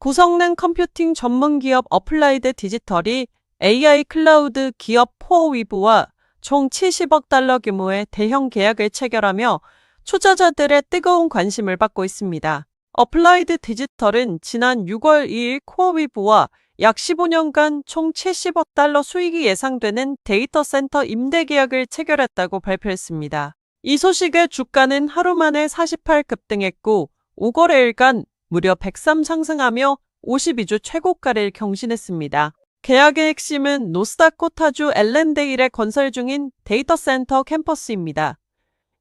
고성능 컴퓨팅 전문 기업 어플라이드 디지털이 AI 클라우드 기업 포어위브와 총 70억 달러 규모의 대형 계약을 체결하며 투자자들의 뜨거운 관심을 받고 있습니다. 어플라이드 디지털은 지난 6월 2일 코어위브와 약 15년간 총 70억 달러 수익이 예상되는 데이터 센터 임대 계약을 체결했다고 발표했습니다. 이 소식에 주가는 하루 만에 48 급등했고 5거래일간 무려 103 상승하며 52주 최고가를 경신했습니다. 계약의 핵심은 노스다코타주 엘렌데일에 건설 중인 데이터 센터 캠퍼스입니다.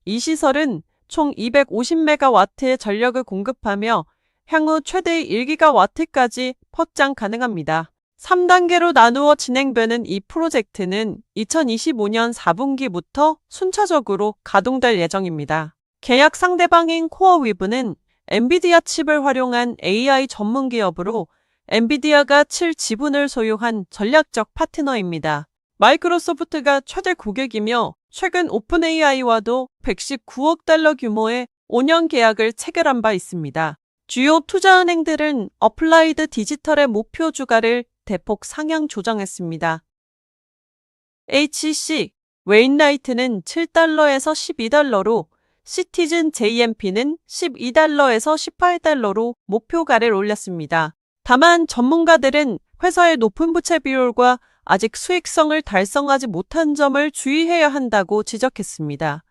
이 시설은 총 250메가와트의 전력을 공급하며 향후 최대 1기가와트까지 확장 가능합니다. 3단계로 나누어 진행되는 이 프로젝트는 2025년 4분기부터 순차적으로 가동될 예정입니다. 계약 상대방인 코어위브는 엔비디아 칩을 활용한 AI 전문 기업으로 엔비디아가 칠 지분을 소유한 전략적 파트너입니다. 마이크로소프트가 최대 고객이며 최근 오픈AI와도 119억 달러 규모의 5년 계약을 체결한 바 있습니다. 주요 투자은행들은 어플라이드 디지털의 목표 주가를 대폭 상향 조정했습니다. HC 웨인라이트는 7달러에서 12달러로 시티즌 JMP는 12달러에서 18달러로 목표가를 올렸습니다. 다만 전문가들은 회사의 높은 부채 비율과 아직 수익성을 달성하지 못한 점을 주의해야 한다고 지적했습니다.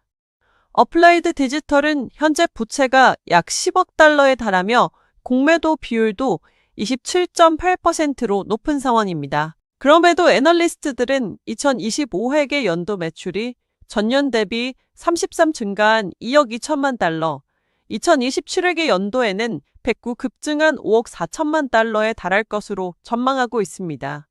어플라이드 디지털은 현재 부채가 약 10억 달러에 달하며 공매도 비율도 27.8%로 높은 상황입니다. 그럼에도 애널리스트들은 2025회계 연도 매출이 전년 대비 33 증가한 2억 2천만 달러, 2027회계 연도에는 109 급증한 5억 4천만 달러에 달할 것으로 전망하고 있습니다.